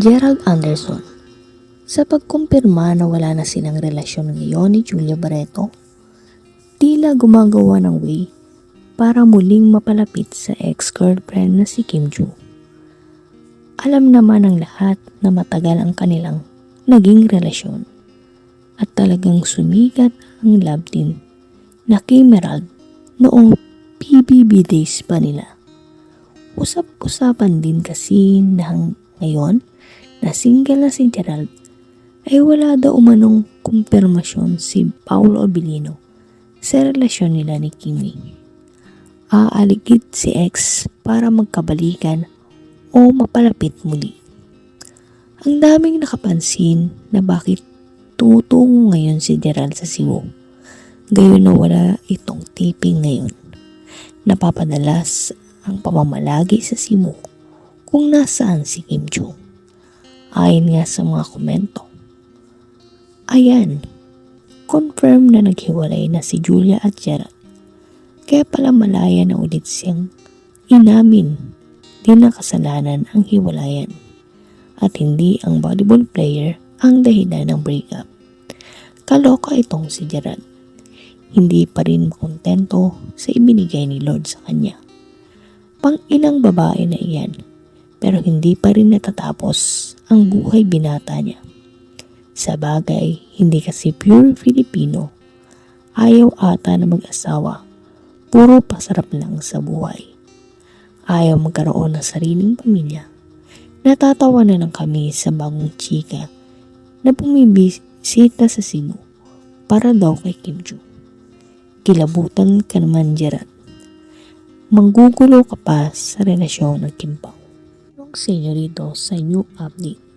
Gerald Anderson Sa pagkumpirma na wala na silang relasyon ngayon ni Julia Barreto, tila gumagawa ng way para muling mapalapit sa ex-girlfriend na si Kim Joo. Alam naman ng lahat na matagal ang kanilang naging relasyon at talagang sumikat ang love team na Kim noong PBB days pa nila. Usap-usapan din kasi na ngayon na single na si Gerald ay wala daw umanong kumpirmasyon si Paulo Abilino sa relasyon nila ni Kimi. Aaligid si ex para magkabalikan o mapalapit muli. Ang daming nakapansin na bakit tutungo ngayon si Gerald sa Cebu. Gayon na wala itong tiping ngayon. Napapadalas ang pamamalagi sa Cebu kung nasaan si Kim Joo. Ayon nga sa mga komento. Ayan, confirm na naghiwalay na si Julia at Gerald. Kaya pala malaya na ulit siyang inamin din na kasalanan ang hiwalayan at hindi ang volleyball player ang dahilan ng breakup. Kaloka itong si Gerald. Hindi pa rin makontento sa ibinigay ni Lord sa kanya. Pang ilang babae na iyan, pero hindi pa rin natatapos ang buhay binata niya. Sa bagay, hindi kasi pure Filipino. Ayaw ata na mag-asawa. Puro pasarap lang sa buhay. Ayaw magkaroon ng sariling pamilya. Natatawa na lang kami sa bagong chika na bumibisita sa Cebu para daw kay Kim Joo. Kilabutan ka naman, Gerard. Manggugulo ka pa sa relasyon ng Kim Pao. Anong sa inyo rito sa new update?